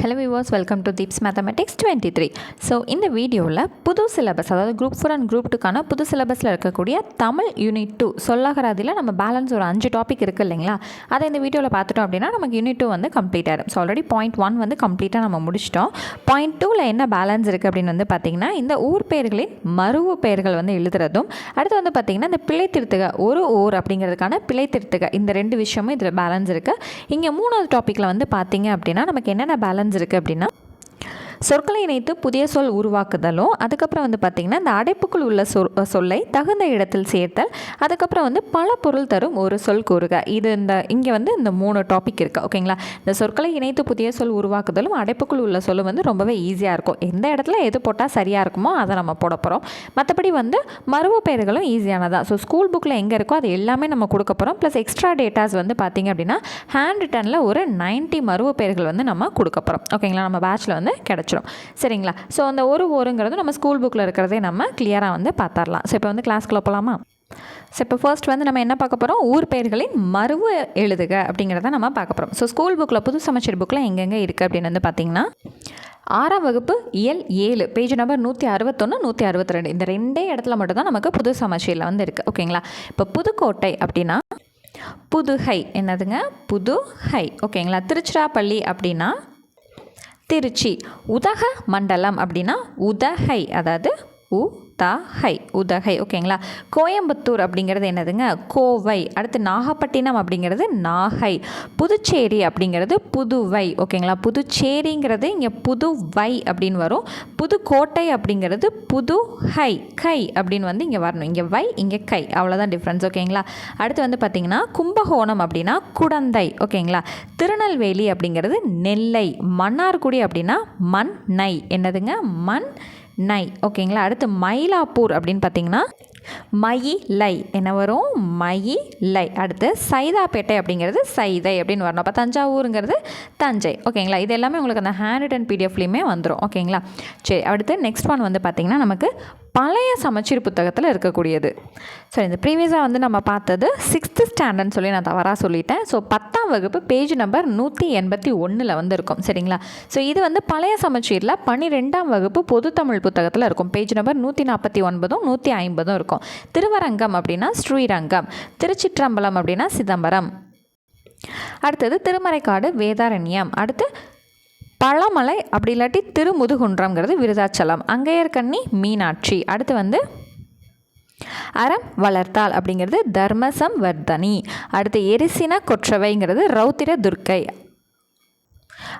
Hello Vivas welcome to Deeps mathematics twenty three so இந்த வீடியோவில் புது சிலபஸ் அதாவது குரூப் ஃபோர் அண்ட் குரூப் டூக்கான புது சிலபஸில் இருக்கக்கூடிய தமிழ் யூனிட் டூ சொல்லாகராதியில் நம்ம பேலன்ஸ் ஒரு அஞ்சு டாபிக் இருக்குது இல்லைங்களா? அதை இந்த வீடியோவில் பார்த்துட்டோம் அப்படின்னா நமக்கு யூனிட் டூ வந்து கம்ப்ளீட் ஆகிடும் ஸோ ஆல்ரெடி பாயிண்ட் ஒன் வந்து கம்ப்ளீட்டாக நம்ம முடிச்சிட்டோம். பாயிண்ட் டூவில் என்ன பேலன்ஸ் இருக்குது அப்படின்னு வந்து பார்த்திங்கன்னா இந்த ஊர் பெயர்களின் மருவு பெயர்கள் வந்து எழுதுறதும் அடுத்து வந்து பார்த்திங்கன்னா இந்த பிழை திருத்துக ஒரு ஊர் அப்படிங்கிறதுக்கான பிழை திருத்துக இந்த ரெண்டு விஷயமும் இதில் பேலன்ஸ் இருக்குது இங்கே மூணாவது டாப்பிக்கில் வந்து பார்த்தீங்க அப்படின்னா நமக்கு என்னென்ன பேலன்ஸ் இருக்குது அப்படின்னா சொற்களை இணைத்து புதிய சொல் உருவாக்குதலும் அதுக்கப்புறம் வந்து பார்த்திங்கன்னா இந்த அடைப்புக்குள் உள்ள சொல் சொல்லை தகுந்த இடத்தில் சேர்த்தல் அதுக்கப்புறம் வந்து பல பொருள் தரும் ஒரு சொல் கூறுக. இது இந்த இங்கே வந்து இந்த மூணு டாபிக் இருக்குது ஓகேங்களா இந்த சொற்களை இணைத்து புதிய சொல் உருவாக்குதலும் அடைப்புக்குள் உள்ள சொல்லும் வந்து ரொம்பவே ஈஸியாக இருக்கும். எந்த இடத்துல எது போட்டால் சரியாக இருக்குமோ அதை நம்ம போட போகிறோம் மற்றபடி வந்து மருவ பெயர்களும் ஈஸியானதான் ஸோ ஸ்கூல் புக்கில் எங்கே இருக்கோ அது எல்லாமே நம்ம கொடுக்க போகிறோம் ப்ளஸ் எக்ஸ்ட்ரா டேட்டாஸ் வந்து பார்த்திங்க அப்படின்னா ஹேண்ட் ரிட்டனில் ஒரு 90 மருவ பெயர்கள் வந்து நம்ம கொடுக்க போகிறோம் ஓகேங்களா நம்ம பேட்சில் வந்து கிடச்சிரும் சரிங்களா? ஸோ அந்த ஒரு ஓருங்கிறது நம்ம ஸ்கூல் புக்கில் இருக்கிறதே நம்ம கிளியராக வந்து பார்த்துடலாம் ஸோ இப்போ வந்து கிளாஸ்க்குள்ள போகலாமா ஸோ இப்போ ஃபர்ஸ்ட் வந்து நம்ம என்ன பார்க்க போகிறோம் ஊர் பெயர்களின் மறுவு எழுதுக அப்படிங்கிறத நம்ம பார்க்க போகிறோம் ஸோ ஸ்கூல் புக்கில் புது சமச்சீர் புக்கில் எங்கெங்கே இருக்குது அப்படின்னு வந்து பார்த்தீங்கன்னா ஆறாம் வகுப்பு இயல் ஏழு பேஜ் நம்பர் நூற்றி அறுபத்தொன்று நூற்றி அறுபத்தி ரெண்டு இந்த ரெண்டே இடத்துல மட்டும்தான் நமக்கு புது சமச்சீரில் வந்து இருக்குது ஓகேங்களா இப்போ புதுக்கோட்டை அப்படின்னா புதுகை. என்னதுங்க? புதுகை. ஓகேங்களா திருச்சிராப்பள்ளி அப்படின்னா திருச்சி. உதக மண்டலம் அப்படின்னா உதகை அதாவது உ த ஹை உதகை ஓகேங்களா கோயம்புத்தூர் அப்படிங்கிறது என்னதுங்க? கோவை. அடுத்து நாகப்பட்டினம் அப்படிங்கிறது நாகை. புதுச்சேரி அப்படிங்கிறது புதுவை. ஓகேங்களா புதுச்சேரிங்கிறது இங்கே புதுவை அப்படின்னு வரும். புதுக்கோட்டை அப்படிங்கிறது புது ஹை கை அப்படின்னு வந்து இங்கே வரணும். இங்கே வை இங்கே கை. அவ்வளோதான் டிஃப்ரென்ஸ் ஓகேங்களா அடுத்து வந்து பார்த்திங்கன்னா கும்பகோணம் அப்படின்னா குடந்தை. ஓகேங்களா திருநெல்வேலி அப்படிங்கிறது நெல்லை. மன்னார்குடி அப்படின்னா மண் நை என்னதுங்க? மண் நை. ஓகேங்களா? அடுத்து மயிலாப்பூர் அப்படின்னு பார்த்தீங்கன்னா மயிலை. என்ன வரும்? மயிலை. அடுத்து சைதாப்பேட்டை அப்படிங்கிறது சைதை அப்படின்னு வரணும். அப்போ தஞ்சாவூருங்கிறது தஞ்சை. ஓகேங்களா? இது எல்லாமே உங்களுக்கு அந்த ஹேண்ட் ரிட்டன் பிடிஎஃப்லேயுமே வந்துடும் ஓகேங்களா? சரி அடுத்து நெக்ஸ்ட் ஒன் வந்து பார்த்திங்கன்னா நமக்கு பழைய சமச்சீர் புத்தகத்தில் இருக்கக்கூடியது. ஸோ இந்த ப்ரீவியஸாக வந்து நம்ம பார்த்தது சிக்ஸ்த்து ஸ்டாண்டர்ட்னு சொல்லி நான் தவறாக சொல்லிட்டேன். ஸோ பத்தாம் வகுப்பு பேஜ் நம்பர் நூற்றி எண்பத்தி ஒன்றில் வந்து இருக்கும் சரிங்களா? ஸோ இது வந்து பழைய சமச்சீரில் பன்னிரெண்டாம் வகுப்பு பொது தமிழ் புத்தகத்தில் இருக்கும். பேஜ் நம்பர் நூற்றி நாற்பத்தி ஒன்பதும் நூற்றி ஐம்பதும் இருக்கும். திருவரங்கம் அப்படின்னா ஸ்ரீரங்கம். திருச்சிற்றம்பலம் அப்படின்னா சிதம்பரம். அடுத்தது திருமறைக்காடு வேதாரண்யம். அடுத்து பழமலை அப்படி இல்லாட்டி திருமுதுகுன்றம்ங்கிறது விருதாச்சலம். அங்கையர்கண்ணி மீனாட்சி. அடுத்து வந்து அறம் வளர்த்தால் அப்படிங்கிறது தர்மசம் வர்தனி அடுத்து எரிசின கொற்றவைங்கிறது ரௌத்திர துர்க்கை.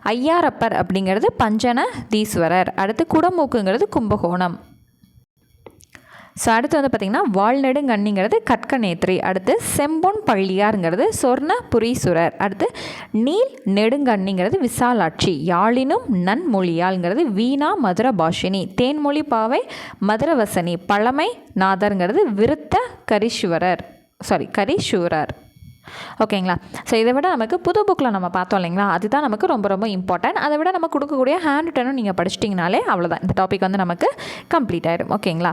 ஐயாரப்பர் அப்படிங்கிறது பஞ்சன தீஸ்வரர் அடுத்து குடமூக்குங்கிறது கும்பகோணம். ஸோ அடுத்து வந்து பார்த்திங்கன்னா வால்நெடுங்கண்ணிங்கிறது கற்கநேத்ரி அடுத்து செம்பொன் பள்ளியாருங்கிறது சொர்ணபுரீசுரர் அடுத்து நீல் நெடுங்கண்ணிங்கிறது விசாலாட்சி யாழினும் நன்மொழியாள்ங்கிறது வீணா மதுர பாஷினி தேன்மொழி பாவை மதுரவசனி பழமை நாதருங்கிறது விருத்த கரிஷுவரர் சாரி கரீஸ்வரர் ஓகேங்களா? ஸோ இதை விட நமக்கு புது புக்கில் நம்ம பார்த்தோம் இல்லைங்களா? அதுதான் நமக்கு ரொம்ப ரொம்ப இம்பார்ட்டன்ட் அதை விட நம்ம கொடுக்கக்கூடிய ஹேண்ட் ரிட்டனும் நீங்கள் படிச்சிட்டிங்கனாலே அவ்வளோதான் இந்த டாபிக் வந்து நமக்கு கம்ப்ளீட் ஆயிடும். ஓகேங்களா?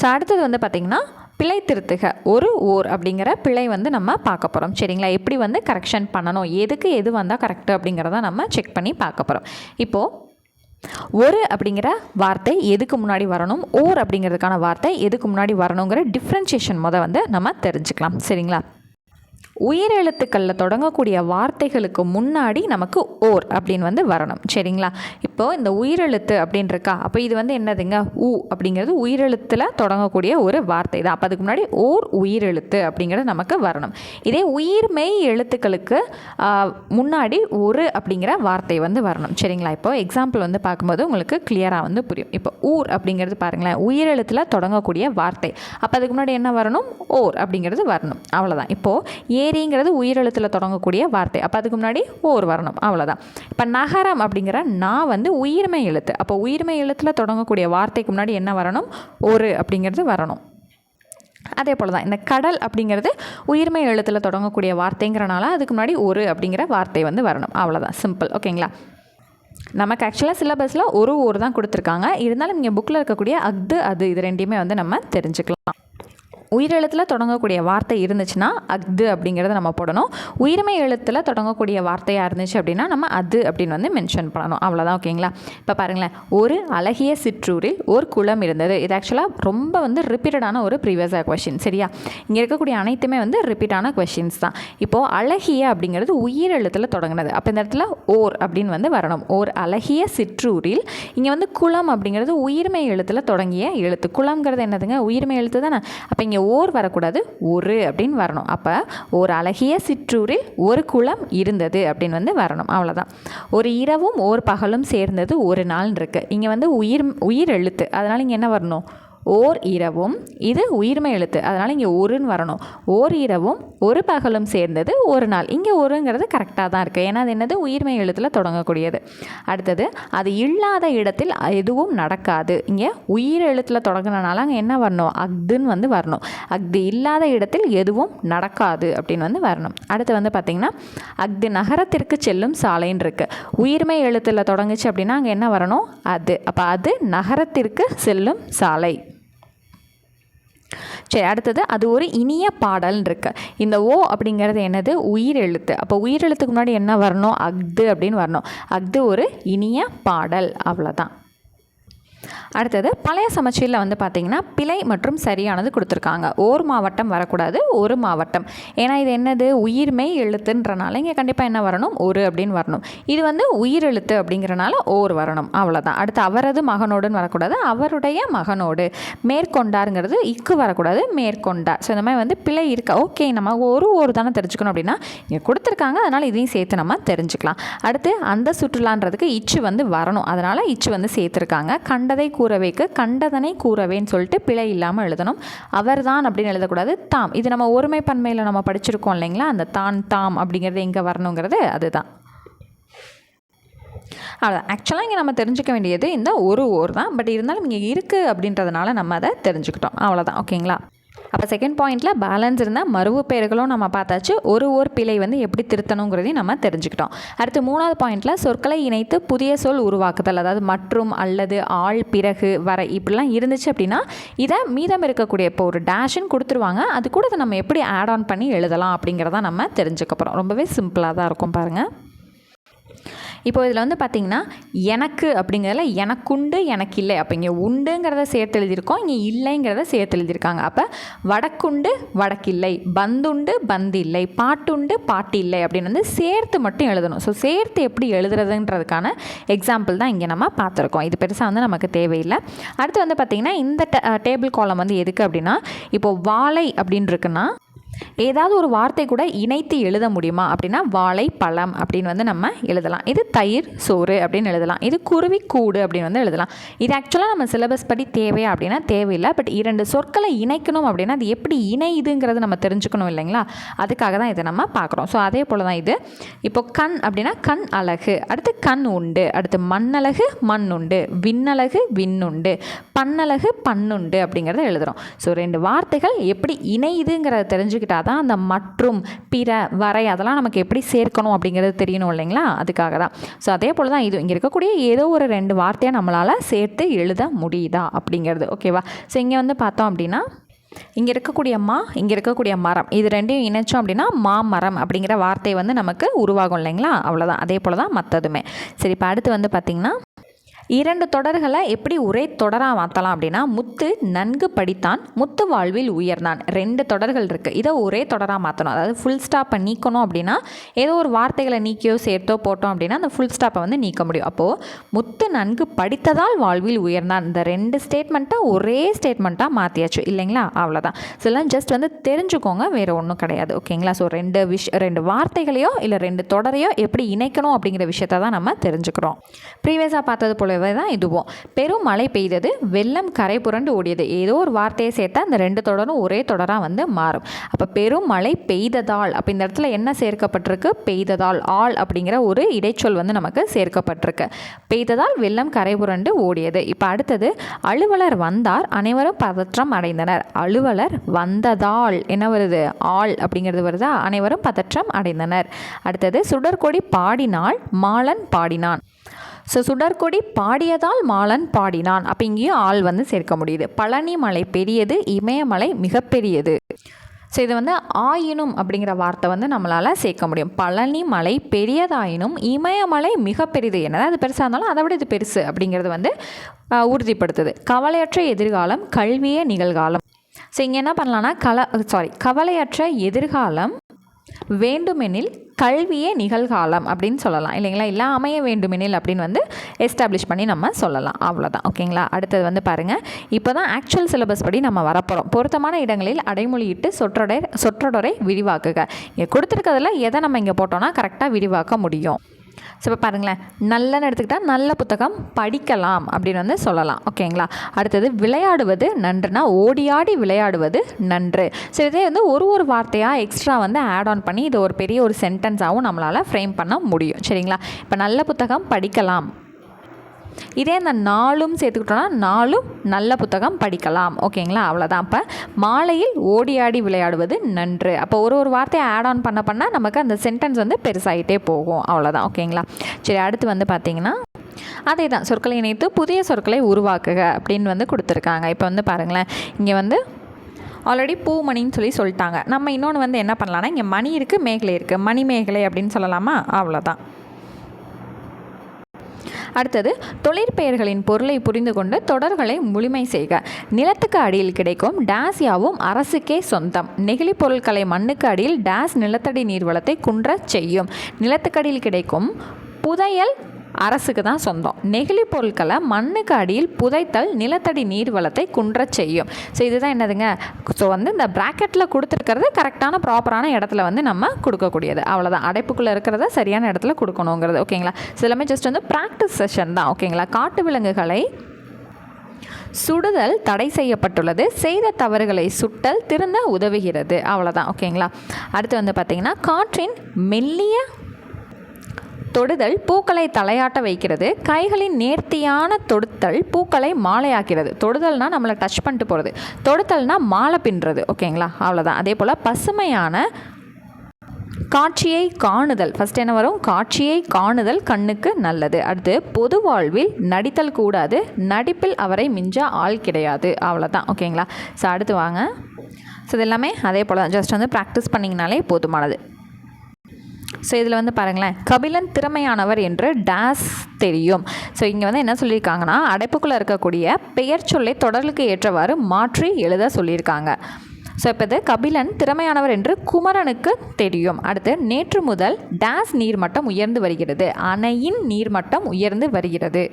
ஸோ அடுத்தது வந்து பார்த்திங்கன்னா பிழை திருத்துக. ஒரு ஓர் அப்படிங்கிற பிழை வந்து நம்ம பார்க்க போகிறோம் சரிங்களா? எப்படி வந்து கரெக்ஷன் பண்ணணும்? எதுக்கு எது வந்தால் கரெக்டு அப்படிங்கிறத நம்ம செக் பண்ணி பார்க்க போகிறோம் இப்போது ஒரு அப்படிங்கிற வார்த்தை எதுக்கு முன்னாடி வரணும்? ஓர் அப்படிங்கிறதுக்கான வார்த்தை எதுக்கு முன்னாடி வரணுங்கிற டிஃப்ரென்ஷியேஷன் முத வந்து நம்ம தெரிஞ்சுக்கலாம். சரிங்களா? உயிரெழுத்துக்களில் தொடங்கக்கூடிய வார்த்தைகளுக்கு முன்னாடி நமக்கு ஓர் அப்படின்னு வந்து வரணும். சரிங்களா? இப்போது இந்த உயிரெழுத்து அப்படின்னு இருக்கா அப்போ இது வந்து என்னதுங்க? ஊ அப்படிங்கிறது உயிரெழுத்தில் தொடங்கக்கூடிய ஒரு வார்த்தை தான். அப்போ அதுக்கு முன்னாடி ஓர் உயிரெழுத்து அப்படிங்கிறது நமக்கு வரணும். இதே உயிர்மெய் எழுத்துக்களுக்கு முன்னாடி ஒரு அப்படிங்கிற வார்த்தை வந்து வரணும். சரிங்களா? இப்போ எக்ஸாம்பிள் வந்து பார்க்கும்போது உங்களுக்கு கிளியராக வந்து புரியும். இப்போ ஊர் அப்படிங்கிறது பாருங்களேன். உயிரெழுத்தில் தொடங்கக்கூடிய வார்த்தை. அப்போ அதுக்கு முன்னாடி என்ன வரணும்? ஓர் அப்படிங்கிறது வரணும். அவ்வளோதான் இப்போது ஏரிங்கிறது உயிரெழுத்தில் தொடங்கக்கூடிய வார்த்தை. அப்போ அதுக்கு முன்னாடி ஓர் வரணும். அவ்வளோதான் இப்போ நகரம் அப்படிங்கிற நான் வந்து உயிர்மை எழுத்து. அப்போ உயிர்மை எழுத்தில் தொடங்கக்கூடிய வார்த்தைக்கு முன்னாடி என்ன வரணும்? ஒரு அப்படிங்கிறது வரணும். அதே போல் தான் இந்த கடல் அப்படிங்கிறது உயிர்மை எழுத்தில் தொடங்கக்கூடிய வார்த்தைங்கிறனால அதுக்கு முன்னாடி ஒரு அப்படிங்கிற வார்த்தை வந்து வரணும். அவ்வளோதான் சிம்பிள் ஓகேங்களா? நமக்கு ஆக்சுவலாக சிலபஸில் ஒரு ஒரு தான் கொடுத்துருக்காங்க. இருந்தாலும் இங்கே புக்கில் இருக்கக்கூடிய அஃது அது இது ரெண்டையுமே வந்து நம்ம தெரிஞ்சுக்கலாம். உயிரெழுத்தில் தொடங்கக்கூடிய வார்த்தை இருந்துச்சுன்னா அது அப்படிங்கிறத நம்ம போடணும். உயிர்மை எழுத்தில் தொடங்கக்கூடிய வார்த்தையாக இருந்துச்சு அப்படின்னா நம்ம அது அப்படின்னு வந்து மென்ஷன் பண்ணணும். அவ்வளோதான் ஓகேங்களா இப்போ பாருங்களேன். ஒரு அழகிய சிற்றூரில் ஒரு குளம் இருந்தது. இது ஆக்சுவலாக ரொம்ப வந்து ரிப்பீட்டடான ஒரு ப்ரீவியஸாக கொஷின் சரியா? இங்கே இருக்கக்கூடிய அனைத்துமே வந்து ரிப்பீட்டான கொஷின்ஸ் தான். இப்போது அழகிய அப்படிங்கிறது உயிர் எழுத்தில் தொடங்கினது. அப்போ இந்த இடத்துல ஓர் அப்படின்னு வந்து வரணும். ஓர் அழகிய சிற்றூரில் இங்கே வந்து குளம் அப்படிங்கிறது உயிர்மை எழுத்தில் தொடங்கிய எழுத்து. குளம்ங்கிறது என்னதுங்க? உயிர்மை எழுத்து தானே? அப்போ இங்கே இங்கே ஓர் வரக்கூடாது ஒரு அப்படின்னு வரணும். அப்போ ஒரு அழகிய சிற்றூரில் ஒரு குளம் இருந்தது அப்படின்னு வந்து வரணும். அவ்வளோதான் ஒரு இரவும் ஓர் பகலும் சேர்ந்தது ஒரு நாள் இருக்குது இங்கே வந்து உயிர் உயிர் எழுத்து. அதனால் இங்கே என்ன வரணும்? ஓர் இரவும் இது உயிர்மை எழுத்து. அதனால் இங்கே ஒருன்னு வரணும். ஓர் இரவும் ஒரு பகலும் சேர்ந்தது ஒரு நாள். இங்கே ஒருங்கிறது கரெக்டாக தான் இருக்குது ஏன்னா அது என்னது? உயிர்மை எழுத்தில் தொடங்கக்கூடியது. அடுத்தது அது இல்லாத இடத்தில் எதுவும் நடக்காது. இங்கே உயிர் எழுத்தில் தொடங்கினால அங்கே என்ன வரணும்? அக்துன்னு வந்து வரணும். அக்து இல்லாத இடத்தில் எதுவும் நடக்காது அப்படின்னு வந்து வரணும். அடுத்து வந்து பார்த்திங்கன்னா அக்து நகரத்திற்கு செல்லும் சாலைன்னு இருக்குது உயிர்மை எழுத்தில் தொடங்குச்சு அப்படின்னா அங்கே என்ன வரணும்? அது. அப்போ அது நகரத்திற்கு செல்லும் சாலை. சரி அடுத்தது அது ஒரு இனிய பாடல்னு இருக்கு இந்த ஓ அப்படிங்கிறது என்னது? உயிர் எழுத்து அப்போ உயிர் எழுத்துக்கு முன்னாடி என்ன வரணும்? அஃது அப்படின்னு வரணும். அஃது ஒரு இனிய பாடல். அவ்வளோதான் அடுத்தது பழைய சமச்சீரில் வந்து பார்த்திங்கன்னா பிழை மற்றும் சரியானது கொடுத்துருக்காங்க. ஓர் மாவட்டம் வரக்கூடாது ஒரு மாவட்டம். ஏன்னா இது என்னது? உயிர்மை எழுத்துன்றனால இங்கே கண்டிப்பாக என்ன வரணும்? ஒரு அப்படின்னு வரணும். இது வந்து உயிர் எழுத்து அப்படிங்கிறனால ஓர் வரணும். அவ்வளோதான் அடுத்து அவரது மகனோடுன்னு வரக்கூடாது அவருடைய மகனோடு. மேற்கொண்டாருங்கிறது இக்கு வரக்கூடாது மேற்கொண்டார் ஸோ இந்த மாதிரி வந்து பிழை இருக்கா? ஓகே நம்ம ஒரு ஒரு தானே தெரிஞ்சுக்கணும் அப்படின்னா இங்கே கொடுத்துருக்காங்க. அதனால் இதையும் சேர்த்து நம்ம தெரிஞ்சுக்கலாம். அடுத்து அந்த சுற்றுலான்றதுக்கு இச்சு வந்து வரணும். அதனால் இச்சு வந்து சேர்த்துருக்காங்க. கண்ட கண்டதை கூறவைக்கு கண்டதனை கூறவேன்னு சொல்லிட்டு பிழை இல்லாமல் எழுதணும். அவர்தான் அப்படின்னு எழுதக்கூடாது தாம். இது நம்ம ஒருமை பன்மையில் நம்ம படிச்சிருக்கோம் இல்லைங்களா? அந்த தான் தாம் அப்படிங்கிறது எங்கே வரணுங்கிறது அதுதான். அவ்வளோதான் ஆக்சுவலாக இங்கே நம்ம தெரிஞ்சுக்க வேண்டியது இந்த ஒரு ஓர் தான். பட் இருந்தாலும் இங்கே இருக்குது அப்படின்றதுனால நம்ம அதை தெரிஞ்சுக்கிட்டோம். அவ்வளோதான் ஓகேங்களா? அப்போ செகண்ட் பாயிண்டில் பேலன்ஸ் இருந்தால் மறுவு பெயர்களும் நம்ம பார்த்தாச்சு. ஒரு ஓர் பிழை வந்து எப்படி திருத்தணுங்கிறதையும் நம்ம தெரிஞ்சுக்கிட்டோம். அடுத்து மூணாவது பாயிண்டில் சொற்களை இணைத்து புதிய சொல் உருவாக்குதல் அதாவது மற்றும் அல்லது ஆள் பிறகு வர இப்படிலாம் இருந்துச்சு அப்படின்னா இதை மீதம் இருக்கக்கூடிய இப்போ ஒரு டேஷன் கொடுத்துருவாங்க. அது கூட அதை நம்ம எப்படி ஆட் ஆன் பண்ணி எழுதலாம் அப்படிங்கிறத நம்ம தெரிஞ்சுக்க போகிறோம் ரொம்பவே சிம்பிளாக தான் இருக்கும் பாருங்கள் இப்போ இதில் வந்து பார்த்திங்கன்னா எனக்கு அப்படிங்கிறதுல எனக்குண்டு எனக்கு இல்லை அப்போ இங்கே உண்டுங்கிறத சேர்த்து எழுதியிருக்கோம் இங்கே இல்லைங்கிறத சேர்த்து எழுதியிருக்காங்க. அப்போ வடக்குண்டு வடக்கில்லை. பந்துண்டு பந்து இல்லை பாட்டுண்டு பாட்டு இல்லை அப்படின்னு வந்து சேர்த்து மட்டும் எழுதணும். ஸோ சேர்த்து எப்படி எழுதுறதுன்றதுக்கான எக்ஸாம்பிள் தான் இங்கே நம்ம பார்த்துருக்கோம். இது பெருசாக வந்து நமக்கு தேவையில்லை. அடுத்து வந்து பார்த்திங்கன்னா இந்த டேபிள் காலம் வந்து எதுக்கு அப்படின்னா இப்போது வாழை அப்படின்னு இருக்குன்னா ஏதாவது ஒரு வார்த்தை கூட இணைத்து எழுத முடியுமா? அப்படின்னா வாழை பழம் அப்படின்னு வந்து நம்ம எழுதலாம். இது தயிர் சோறு அப்படின்னு எழுதலாம். இது குருவி கூடு அப்படின்னு வந்து எழுதலாம். இது ஆக்சுவலாக நம்ம சிலபஸ் படி தேவையா அப்படின்னா தேவையில்லை. பட் இரண்டு சொற்களை இணைக்கணும் அப்படின்னா அது எப்படி இணையுதுங்கிறது நம்ம தெரிஞ்சுக்கணும் இல்லைங்களா? அதுக்காக தான் இதை நம்ம பார்க்குறோம். ஸோ அதே போல் தான் இது. இப்போ கண் அப்படின்னா கண் அழகு. அடுத்து கண் உண்டு. அடுத்து மண்ணழகு மண் உண்டு. விண்ணழகு விண்ணுண்டு பண்ணழகு பண்ணுண்டு அப்படிங்கிறத எழுதுகிறோம் ஸோ ரெண்டு வார்த்தைகள் எப்படி இணையுதுங்கிறத தெரிஞ்சுக்கிட்டா தான் அந்த மற்றும் பிற வரை அதெல்லாம் நமக்கு எப்படி சேர்க்கணும் அப்படிங்கிறது தெரியணும் இல்லைங்களா? அதுக்காக தான் ஸோ அதே போல் தான் இது இங்கே இருக்கக்கூடிய ஏதோ ஒரு ரெண்டு வார்த்தையை நம்மளால் சேர்த்து எழுத முடியுதா அப்படிங்கிறது. ஓகேவா ஸோ இங்கே வந்து பார்த்தோம் அப்படின்னா இங்கே இருக்கக்கூடிய மா இங்கே இருக்கக்கூடிய மரம் இது ரெண்டையும் இணைச்சோம் அப்படின்னா மாமரம் அப்படிங்கிற வார்த்தை வந்து நமக்கு உருவாகும் இல்லைங்களா? அவ்வளோதான் அதே போல் தான் மற்றதுமே சரி இப்போ அடுத்து வந்து பார்த்திங்கன்னா இரண்டு தொடர்களை எப்படி ஒரே தொடராக மாற்றலாம் அப்படின்னா முத்து நன்கு படித்தான் முத்து வாழ்வில் உயர்ந்தான். ரெண்டு தொடர்கள் இருக்குது இதை ஒரே தொடராக மாற்றணும் அதாவது ஃபுல் ஸ்டாப்பை நீக்கணும் அப்படின்னா ஏதோ ஒரு வார்த்தைகளை நீக்கியோ சேர்த்தோ போட்டோம் அப்படின்னா அந்த ஃபுல் ஸ்டாப்பை வந்து நீக்க முடியும். அப்போது முத்து நன்கு படித்ததால் வாழ்வில் உயர்ந்தான். இந்த ரெண்டு ஸ்டேட்மெண்ட்டை ஒரே ஸ்டேட்மெண்ட்டாக மாற்றியாச்சு இல்லைங்களா? அவ்வளோதான் ஸோ எல்லாம் ஜஸ்ட் வந்து தெரிஞ்சுக்கோங்க. வேறு ஒன்றும் கிடையாது. ஓகேங்களா? ஸோ ரெண்டு விஷ் ரெண்டு வார்த்தைகளையோ இல்லை ரெண்டு தொடரையோ எப்படி இணைக்கணும் அப்படிங்கிற விஷயத்தை தான் நம்ம தெரிஞ்சுக்கிறோம். ப்ரீவியஸாக பார்த்தது போலவே தான் இதுவும். பெரும் மழை பெய்தது வெள்ளம் கரை புரண்டு ஓடியது. ஏதோ ஒரு வார்த்தையை சேர்த்தா அந்த ரெண்டு தொடரும் ஒரே தொடராக வந்து மாறும். அப்போ பெரும் மழை பெய்ததால் அப்போ இந்த இடத்துல என்ன சேர்க்கப்பட்டிருக்கு? பெய்ததால் ஆள் அப்படிங்கிற ஒரு இடைச்சொல் வந்து நமக்கு சேர்க்கப்பட்டிருக்கு. பெய்ததால் வெள்ளம் கரை புரண்டு ஓடியது. இப்போ அடுத்தது அலுவலர் வந்தார் அனைவரும் பதற்றம் அடைந்தனர். அலுவலர் வந்ததால் என்ன வருது? ஆள் அப்படிங்கிறது வருதா? அனைவரும் பதற்றம் அடைந்தனர். அடுத்தது சுடர்கொடி பாடினாள் மாலன் பாடினான். ஸோ சுடர்கொடி பாடியதால் மாலன் பாடினான். அப்போ இங்கேயும் ஆள் வந்து சேர்க்க முடியுது. பழனி மலை பெரியது இமயமலை மிகப்பெரியது ஸோ இது வந்து ஆயினும் அப்படிங்கிற வார்த்தை வந்து நம்மளால் சேர்க்க முடியும். பழனி மலை பெரியதாயினும் இமயமலை மிகப்பெரிது என்னதான் அது பெருசாக இருந்தாலும் அதை விட இது பெருசு அப்படிங்கிறது வந்து உறுதிப்படுத்துது. கவலையற்ற எதிர்காலம் கல்வியே நிகழ்காலம். ஸோ இங்கே என்ன பண்ணலான்னா கல சாரி கவலையற்ற எதிர்காலம் வேண்டுமெனில் கல்வியே நிகழ்காலம் அப்படின்னு சொல்லலாம். இல்லைங்களா? இல்லை அமைய வேண்டுமெனில் அப்படின்னு வந்து எஸ்டாப்ளிஷ் பண்ணி நம்ம சொல்லலாம். அவ்வளோதான் ஓகேங்களா அடுத்தது வந்து பாருங்கள் இப்போ தான் ஆக்சுவல் சிலபஸ் படி நம்ம வரப்போகிறோம் பொருத்தமான இடங்களில் அடைமொழியிட்டு சொற்றொடை சொற்றொடரை விரிவாக்குக. இங்கே கொடுத்துருக்கிறதுல எதை நம்ம இங்கே போட்டோம்னா கரெக்டாக விரிவாக்க முடியும். ஸோ இப்போ பாருங்களேன். நல்லன்னு எடுத்துக்கிட்டால் நல்ல புத்தகம் படிக்கலாம் அப்படின்னு வந்து சொல்லலாம். ஓகேங்களா? அடுத்தது விளையாடுவது நன்றுனா ஓடி ஆடி விளையாடுவது நன்று. ஸோ இதே வந்து ஒரு ஒரு வார்த்தையாக எக்ஸ்ட்ரா வந்து ஆட் ஆன் பண்ணி இது ஒரு பெரிய ஒரு சென்டென்ஸாகவும் நம்மளால் ஃப்ரேம் பண்ண முடியும். சரிங்களா? இப்போ நல்ல புத்தகம் படிக்கலாம். இதே இந்த நாளும் சேர்த்துக்கிட்டோன்னா நாளும் நல்ல புத்தகம் படிக்கலாம். ஓகேங்களா? அவ்வளோதான் அப்போ மாலையில் ஓடி ஆடி விளையாடுவது நன்று. அப்போ ஒரு ஒரு வார்த்தையை ஆட் ஆன் பண்ண பண்ண நமக்கு அந்த சென்டென்ஸ் வந்து பெருசாகிட்டே போகும். அவ்வளோதான் ஓகேங்களா? சரி அடுத்து வந்து பார்த்தீங்கன்னா அதே தான் சொற்களை இணைத்து புதிய சொற்களை உருவாக்குக அப்படின்னு வந்து கொடுத்துருக்காங்க. இப்போ வந்து பாருங்களேன். இங்கே வந்து ஆல்ரெடி பூ மணின்னு சொல்லி சொல்லிட்டாங்க. நம்ம இன்னொன்று வந்து என்ன பண்ணலான்னா இங்கே மணி இருக்குது மேகலை இருக்குது மணி மேகலை அப்படின்னு சொல்லலாமா? அவ்வளோதான் அடுத்தது தொழிற்பெயர்களின் பொருளை புரிந்து கொண்டு தொடர்களை முழுமை செய்க. நிலத்துக்கு அடியில் கிடைக்கும் டேஸ் யாவும் அரசுக்கே சொந்தம். நெகிழி பொருட்களை மண்ணுக்கு அடியில் டேஸ் நிலத்தடி நீர்வளத்தை குன்றச் செய்யும். நிலத்துக்கு அடியில் கிடைக்கும் புதையல் அரசுக்கு தான் சொந்தம். நெகிழி பொருட்களை மண்ணுக்கு அடியில் புதைத்தல் நிலத்தடி நீர் வளத்தை குன்றச் செய்யும். ஸோ இதுதான் என்னதுங்க? ஸோ வந்து இந்த ப்ராக்கெட்டில் கொடுத்துருக்கிறது கரெக்டான ப்ராப்பரான இடத்துல வந்து நம்ம கொடுக்கக்கூடியது. அவ்வளோதான் அடைப்புக்குள்ளே இருக்கிறத சரியான இடத்துல கொடுக்கணுங்கிறது. ஓகேங்களா சிலமே ஜஸ்ட் வந்து ப்ராக்டிஸ் செஷன் தான். ஓகேங்களா காட்டு விலங்குகளை சுடுதல் தடை செய்யப்பட்டுள்ளது. செய்த தவறுகளை சுட்டல் திருந்த உதவுகிறது. அவ்வளோதான் ஓகேங்களா அடுத்து வந்து பார்த்திங்கன்னா காற்றின் மெல்லிய தொடுதல் பூக்களை தலையாட்ட வைக்கிறது. கைகளின் நேர்த்தியான தொடுத்தல் பூக்களை மாலையாக்கிறது. தொடுதல்னா நம்மளை டச் பண்ணிட்டு போகிறது தொடுத்தல்னா மாலை பின்னுறது. ஓகேங்களா அவ்வளோதான் அதே போல் பசுமையான காட்சியை காணுதல். ஃபஸ்ட் என்ன வரும்? காட்சியை காணுதல் கண்ணுக்கு நல்லது. அடுத்து பொது வாழ்வில் நடித்தல் கூடாது. நடிப்பில் அவரை மிஞ்ச ஆள் கிடையாது. அவ்வளோதான் ஓகேங்களா ஸோ அடுத்து வாங்க. ஸோ இது எல்லாமே அதே போல் தான் ஜஸ்ட் வந்து ப்ராக்டிஸ் பண்ணிங்கனாலே போதுமானது. ஸோ இதில் வந்து பாருங்களேன். கபிலன் திறமையானவர் என்று டேஸ் தெரியும். ஸோ இங்கே வந்து என்ன சொல்லியிருக்காங்கன்னா அடைப்புக்குள்ளே இருக்கக்கூடிய பெயர் சொல்லை தொடர்களுக்கு ஏற்றவாறு மாற்றி எழுத சொல்லியிருக்காங்க. ஸோ இப்போ இது கபிலன் திறமையானவர் என்று குமரனுக்கு தெரியும். அடுத்து நேற்று முதல் டேஸ் நீர்மட்டம் உயர்ந்து வருகிறது. அணையின் நீர்மட்டம் உயர்ந்து வருகிறது.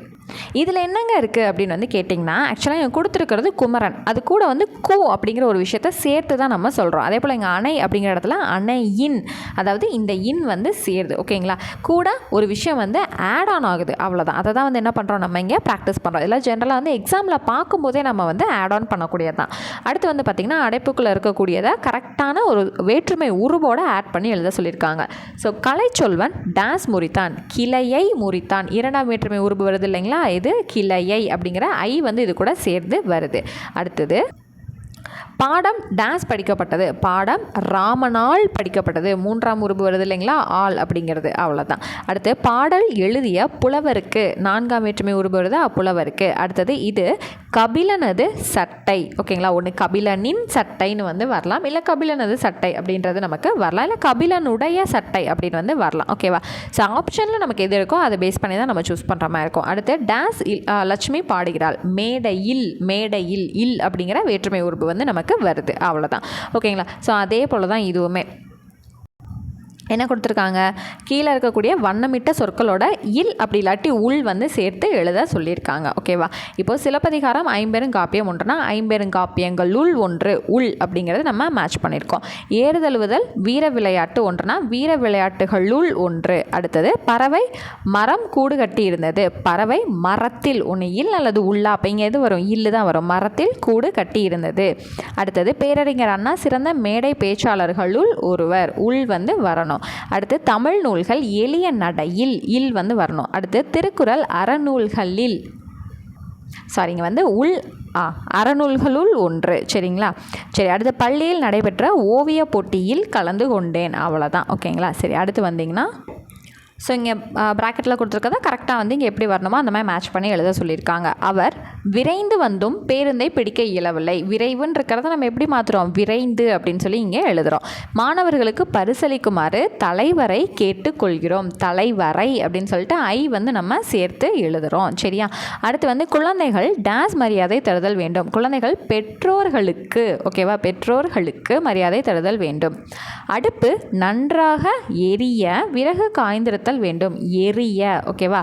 இதில் என்னங்க இருக்குது அப்படின்னு வந்து கேட்டிங்கன்னா ஆக்சுவலாக இங்கே கொடுத்துருக்கிறது குமரன். அது கூட வந்து கூ அப்படிங்கிற ஒரு விஷயத்த சேர்த்து தான் நம்ம சொல்கிறோம். அதே போல் இங்கே அணை அப்படிங்கிற இடத்துல அணை இன் அதாவது இந்த இன் வந்து சேருது. ஓகேங்களா? கூட ஒரு விஷயம் வந்து ஆட் ஆன் ஆகுது. அவ்வளோதான் அதை தான் வந்து என்ன பண்ணுறோம்? நம்ம இங்கே ப்ராக்டிஸ் பண்ணுறோம். இதெல்லாம் ஜென்ரலாக வந்து எக்ஸாமில் பார்க்கும்போதே நம்ம வந்து ஆட் ஆன் பண்ணக்கூடியது தான். அடுத்து வந்து பார்த்திங்கன்னா அடைப்புக்குள்ளே இருக்கக்கூடியதை கரெக்டான ஒரு வேற்றுமை உருவோடு ஆட் பண்ணி எழுத சொல்லியிருக்காங்க. ஸோ கலைச்சொல்வன் டான்ஸ் முறித்தான் கிளையை முறித்தான். இரண்டாம் வேற்றுமை உருவு வருது இல்லைங்களா? இது கிளையை அப்படிங்கிற ஐ வந்து இது கூட சேர்ந்து வருது. அடுத்தது பாடம் டான்ஸ் படிக்கப்பட்டது. பாடம் ராமனால் படிக்கப்பட்டது. மூன்றாம் உருவு வருது இல்லைங்களா? ஆள் அப்படிங்கிறது. அவ்வளோதான் அடுத்து பாடல் எழுதிய புலவருக்கு நான்காம் வேற்றுமை உருவு வருது? அப்புலவருக்கு அடுத்தது இது கபிலனது சட்டை. ஓகேங்களா ஒன்று கபிலனின் சட்டைன்னு வந்து வரலாம். இல்லை கபிலனது சட்டை அப்படின்றது நமக்கு வரலாம். இல்லை கபிலனுடைய சட்டை அப்படின்னு வந்து வரலாம். ஓகேவா ஸோ ஆப்ஷனில் நமக்கு எது இருக்கோ அதை பேஸ் பண்ணி தான் நம்ம சூஸ் பண்ணுற மாதிரி இருக்கும். அடுத்து டான்ஸ் இல் லட்சுமி பாடுகிறாள். மேடையில் மேடையில் இல் அப்படிங்கிற வேற்றுமை உருபு வந்து நமக்கு வருது. அவ்வளோதான் ஓகேங்களா ஸோ அதே போல் தான் இதுவுமே. என்ன கொடுத்துருக்காங்க? கீழே இருக்கக்கூடிய வண்ணமிட்ட சொற்களோட இல் அப்படி இல்லாட்டி உள் வந்து சேர்த்து எழுத சொல்லியிருக்காங்க. ஓகேவா இப்போ சிலப்பதிகாரம் ஐம்பெருங்காப்பியம் ஒன்றுனா ஐம்பெருங்காப்பியங்களுள் ஒன்று உள் அப்படிங்கிறது நம்ம மேட்ச் பண்ணியிருக்கோம். ஏறுதழுவுதல் வீர விளையாட்டு ஒன்றுனா வீர விளையாட்டுகளுள் ஒன்று. அடுத்தது பறவை மரம் கூடு கட்டி இருந்தது. பறவை மரத்தில் ஒன்று இல் அல்லது உள்ளா அப்போ இங்கே எது வரும்? இல்லு தான் வரும். மரத்தில் கூடு கட்டி இருந்தது. அடுத்தது பேரறிஞர் அண்ணா சிறந்த மேடை பேச்சாளர்களுள் ஒருவர். உள் வந்து வரணும். அடுத்து தமிழ் நூல்கள் எளிய நடையில் இல் வந்து வரணும். அடுத்து திருக்குறள் அறநூல்களில். சாரிங்க வந்து உள் ஆ அறநூல்களுள் ஒன்று. சரிங்களா? சரி அடுத்து பள்ளியில் நடைபெற்ற ஓவிய போட்டியில் கலந்து கொண்டேன். அவ்வளோதான் ஓகேங்களா? சரி அடுத்து வந்தீங்கன்னா ஸோ இங்கே ப்ராக்கெட்டில் கொடுத்துருக்கத கரெக்டாக வந்து இங்கே எப்படி வரணுமோ அந்த மாதிரி மேட்ச் பண்ணி எழுத சொல்லியிருக்காங்க. அவர் விரைந்து வந்தும் பேருந்தை பிடிக்க இயலவில்லை. விரைவுன்னு இருக்கிறத நம்ம எப்படி மாற்றுறோம் விரைந்து அப்படின்னு சொல்லி இங்கே எழுதுகிறோம் மாணவர்களுக்கு பரிசளிக்குமாறு தலைவரை கேட்டுக்கொள்கிறோம். தலைவரை அப்படின்னு சொல்லிட்டு ஐ வந்து நம்ம சேர்த்து எழுதுகிறோம் சரியா? அடுத்து வந்து குழந்தைகள் டான்ஸ் மரியாதை தருதல் வேண்டும். குழந்தைகள் பெற்றோர்களுக்கு ஓகேவா பெற்றோர்களுக்கு மரியாதை தருதல் வேண்டும். அடுப்பு நன்றாக எரிய விறகு கொள்ளுதல் வேண்டும். எரிய ஓகேவா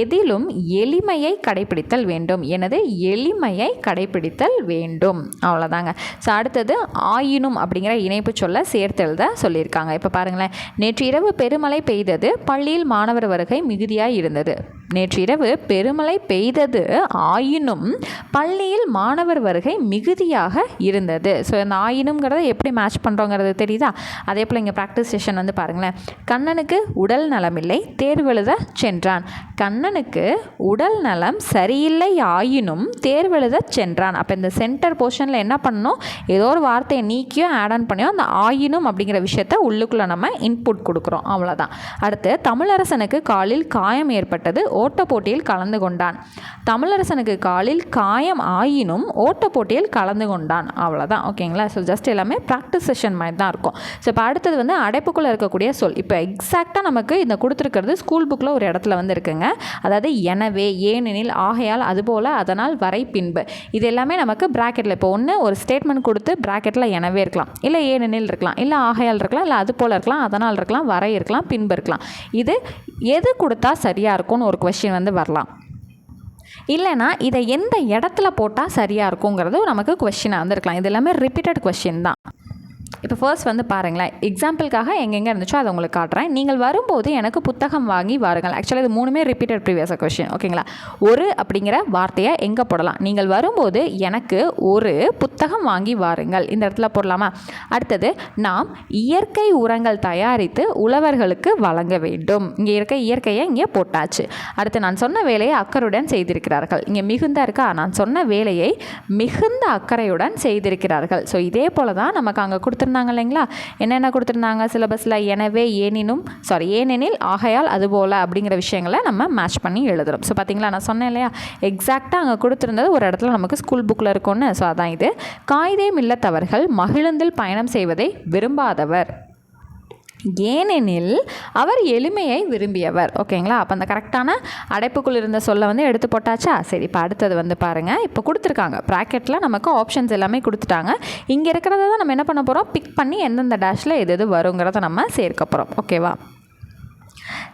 எதிலும் எளிமையை கடைபிடித்தல் வேண்டும். எனது எளிமையை கடைபிடித்தல் வேண்டும். அவ்வளோதாங்க ஸோ அடுத்தது ஆயினும் அப்படிங்கிற இணைப்பு சொல்ல சேர்த்தெழுத சொல்லியிருக்காங்க. இப்போ பாருங்களேன். நேற்று இரவு பெருமழை பெய்தது. பள்ளியில் மாணவர் வருகை மிகுதியாக இருந்தது. நேற்றிரவு பெருமழை பெய்தது ஆயினும் பள்ளியில் மாணவர் வருகை மிகுதியாக இருந்தது. ஸோ இந்த ஆயினுங்கிறத எப்படி மேட்ச் பண்ணுறோங்கிறது தெரியுதா? அதே போல் இங்கே ப்ராக்டிஸ் செஷன் வந்து பாருங்களேன். கண்ணனுக்கு உடல் நலமில்லை தேர்வெழுத சென்றான். கண்ணனுக்கு உடல் நலம் சரியில்லை ஆயினும் தேர்வெழுத சென்றான். அப்போ இந்த சென்டர் போர்ஷனில் என்ன பண்ணணும்? ஏதோ ஒரு வார்த்தையை நீக்கியோ ஆட் ஆன் பண்ணியோ அந்த ஆயினும் அப்படிங்கிற விஷயத்த உள்ளுக்குள்ளே நம்ம இன்புட் கொடுக்குறோம். அவ்வளோதான் அடுத்து தமிழரசனுக்கு காலில் காயம் ஏற்பட்டது ஓட்ட போட்டியில் கலந்து கொண்டான். தமிழரசனுக்கு காலில் காயம் ஆயினும் ஓட்ட போட்டியில் கலந்து கொண்டான். அவ்வளோதான் ஓகேங்களா ஸோ ஜஸ்ட் எல்லாமே ப்ராக்டிஸ் செஷன் மாதிரி தான் இருக்கும். ஸோ இப்போ அடுத்தது வந்து அடைப்புக்குள்ளே இருக்கக்கூடிய சொல். இப்போ எக்ஸாக்டாக நமக்கு இந்த கொடுத்துருக்கிறது ஸ்கூல் புக்கில் ஒரு இடத்துல வந்து இருக்குங்க. அதாவது எனவே ஏனெனில் ஆகையால் அதுபோல் அதனால் வரை பின்பு. இது எல்லாமே நமக்கு ப்ராக்கெட்டில் இப்போ ஒன்று ஒரு ஸ்டேட்மெண்ட் கொடுத்து ப்ராக்கெட்டில் எனவே இருக்கலாம். இல்லை ஏனெனில் இருக்கலாம். இல்லை ஆகையால் இருக்கலாம். இல்லை அது போல் இருக்கலாம். அதனால் இருக்கலாம். வரை இருக்கலாம். பின்பு இருக்கலாம். இது எது கொடுத்தா சரியாக இருக்கும்னு ஒரு கொஷின் வந்து வரலாம். இல்லைனா இதை எந்த இடத்துல போட்டால் சரியாக இருக்குங்கிறது நமக்கு கொஷினாக வந்துருக்கலாம். இது எல்லாமே ரிப்பீட்டட் கொஷின் தான். இப்போ ஃபர்ஸ்ட் வந்து பாருங்களேன். எக்ஸாம்பிளுக்காக எங்கெங்கே இருந்துச்சோ அதை உங்களுக்கு காட்டுறேன். நீங்கள் வரும்போது எனக்கு புத்தகம் வாங்கி வாருங்கள். ஆக்சுவலாக இது மூணுமே ரிப்பீட்டட் ப்ரீவியஸ் கொஷின் ஓகேங்களா ஒரு அப்படிங்கிற வார்த்தையை எங்கே போடலாம்? நீங்கள் வரும்போது எனக்கு ஒரு புத்தகம் வாங்கி வாருங்கள். இந்த இடத்துல போடலாமா? அடுத்தது நாம் இயற்கை உரங்கள் தயாரித்து உழவர்களுக்கு வழங்க வேண்டும். இங்கே இருக்க இயற்கையை இங்கே போட்டாச்சு. அடுத்து நான் சொன்ன வேலையை அக்கறையுடன் செய்திருக்கிறார்கள். இங்கே மிகுந்த இருக்கா? நான் சொன்ன வேலையை மிகுந்த அக்கறையுடன் செய்திருக்கிறார்கள். ஸோ இதே போல தான் நமக்கு அங்கே கொடுத்துருந்த கொடுத்துருந்தாங்க இல்லைங்களா? என்னென்ன கொடுத்துருந்தாங்க சிலபஸில்? எனவே ஏனினும் சாரி ஏனெனில் ஆகையால் அதுபோல் அப்படிங்கிற விஷயங்களை நம்ம மேட்ச் பண்ணி எழுதுறோம். ஸோ பார்த்தீங்களா? நான் சொன்னேன் இல்லையா? எக்ஸாக்டாக அங்கே கொடுத்துருந்தது ஒரு இடத்துல நமக்கு ஸ்கூல் புக்கில் இருக்கும்னு. ஸோ அதான் இது. காகிதம் இல்லத்தவர்கள் மகிழுந்தில் பயணம் செய்வதை விரும்பாதவர். ஏனெனில் அவர் எளிமையை விரும்பியவர். ஓகேங்களா? அப்போ அந்த கரெக்டான அடைப்புக்குள் இருந்த சொல்ல வந்து எடுத்து போட்டாச்சா? சரி இப்போ அடுத்தது வந்து பாருங்கள் இப்போ கொடுத்துருக்காங்க. ப்ராக்கெட்டில் நமக்கு ஆப்ஷன்ஸ் எல்லாமே கொடுத்துட்டாங்க. இங்கே இருக்கிறத தான் நம்ம என்ன பண்ண போகிறோம் பிக் பண்ணி எந்தெந்த டேஷில் எது எது வருங்கிறத நம்ம சேர்க்க போகிறோம் ஓகேவா?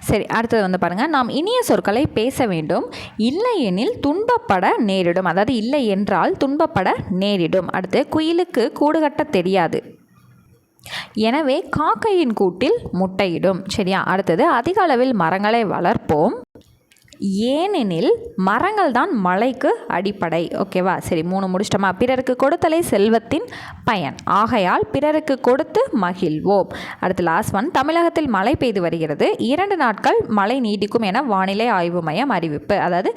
சரி அடுத்தது வந்து பாருங்கள் நாம் இனிய சொற்களை பேச வேண்டும். இல்லையெனில் துன்பப்பட நேரிடும். அதாவது இல்லை என்றால் துன்பப்பட நேரிடும். அடுத்து குயிலுக்கு கூடு கட்ட தெரியாது. எனவே காக்கையின் கூட்டில் முட்டையிடும். சரியா? அடுத்தது அதிக அளவில் மரங்களை வளர்ப்போம். ஏனெனில் மரங்கள் தான் மழைக்கு அடிப்படை. ஓகேவா சரி மூணு முடிச்சிட்டோமா? பிறருக்கு கொடுத்தலை செல்வத்தின் பயன். ஆகையால் பிறருக்கு கொடுத்து மகிழ்வோம். அடுத்து லாஸ்ட் ஒன் தமிழகத்தில் மழை பெய்து வருகிறது. இரண்டு நாட்கள் மழை நீடிக்கும் என வானிலை ஆய்வு மையம் அறிவிப்பு. அதாவது